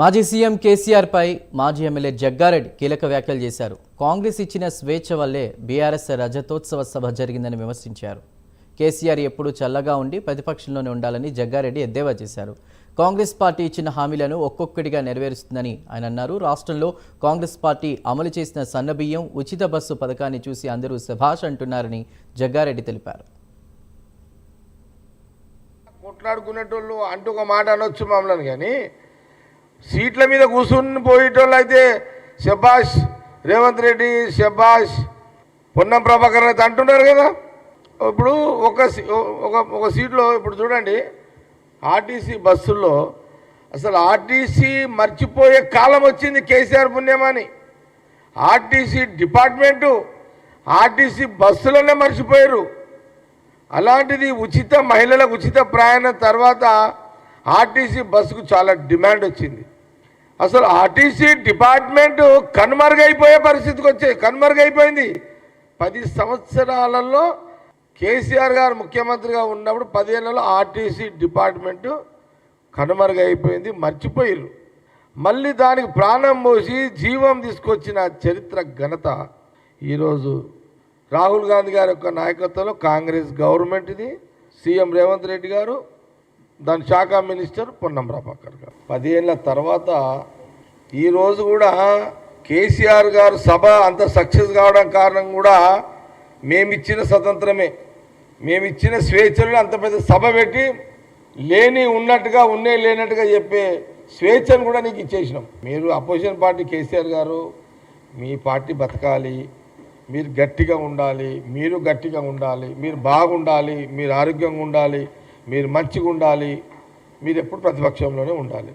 మాజీ సీఎం కేసీఆర్ పై మాజీ ఎమ్మెల్యే జగ్గారెడ్డి కీలక వ్యాఖ్యలు చేశారు. కాంగ్రెస్ ఇచ్చిన స్వేచ్ఛ వల్లే బీఆర్ఎస్ రజతోత్సవ సభ జరిగిందని విమర్శించారు. కేసీఆర్ ఎప్పుడూ చల్లగా ఉండి ప్రతిపక్షంలోనే ఉండాలని జగ్గారెడ్డి ఎద్దేవా చేశారు. కాంగ్రెస్ పార్టీ ఇచ్చిన హామీలను ఒక్కొక్కటిగా నెరవేరుస్తుందని ఆయన అన్నారు. రాష్ట్రంలో కాంగ్రెస్ పార్టీ అమలు చేసిన సన్నబియ్యం ఉచిత బస్సు పథకాన్ని చూసి అందరూ శభాష్ అంటున్నారని జగ్గారెడ్డి తెలిపారు. కొట్లాడుకునేటోళ్ళు అంటూ ఒక మాట అనొచ్చు మమ్మల్ని కానీ సీట్ల మీద కూర్చుని పోయేటోళ్ళు అయితే శబాష్ రేవంత్ రెడ్డి శబాష్ పొన్నం ప్రభాకర్ అయితే అంటున్నారు కదా. ఇప్పుడు ఒక సీ- ఒక ఒక సీట్లో ఇప్పుడు చూడండి ఆర్టీసీ బస్సుల్లో అసలు ఆర్టీసీ మర్చిపోయే కాలం వచ్చింది కేసీఆర్ పుణ్యమని ఆర్టీసీ డిపార్ట్మెంటు ఆర్టీసీ బస్సులోనే మర్చిపోయారు. అలాంటిది ఉచిత మహిళలకు ఉచిత ప్రయాణం తర్వాత ఆర్టీసీ బస్సుకు చాలా డిమాండ్ వచ్చింది. అసలు ఆర్టీసీ డిపార్ట్మెంట్ కనుమరుగైపోయే పరిస్థితికి వచ్చే కనుమరుగైపోయింది. పది సంవత్సరాలలో కేసీఆర్ గారు ముఖ్యమంత్రిగా ఉన్నప్పుడు పదేళ్ళలో ఆర్టీసీ డిపార్ట్మెంటు కనుమరుగైపోయింది మర్చిపోయారు మళ్ళీ దానికి ప్రాణం పోసి జీవం తీసుకొచ్చిన చరిత్ర ఘనత ఈరోజు రాహుల్ గాంధీ గారి యొక్క నాయకత్వంలో కాంగ్రెస్ గవర్నమెంట్ ఇది సీఎం రేవంత్ రెడ్డి గారు దాని శాఖ మినిస్టర్ పొన్నం ప్రభాకర్ గారు. పదిహేళ్ళ తర్వాత ఈరోజు కూడా కేసీఆర్ గారు సభ అంత సక్సెస్ కావడం కారణం కూడా మేమిచ్చిన స్వతంత్రమే. మేమిచ్చిన స్వేచ్ఛలు అంత పెద్ద సభ పెట్టి లేని ఉన్నట్టుగా ఉన్నే లేనట్టుగా చెప్పే స్వేచ్ఛను కూడా నీకు ఇచ్చేసినాం. మీరు అపోజిషన్ పార్టీ కేసీఆర్ గారు మీ పార్టీ బతకాలి మీరు గట్టిగా ఉండాలి మీరు గట్టిగా ఉండాలి మీరు బాగుండాలి మీరు ఆరోగ్యంగా ఉండాలి మీరు మంచిగా ఉండాలి మీరు ఎప్పుడు ప్రతిపక్షంలోనే ఉండాలి.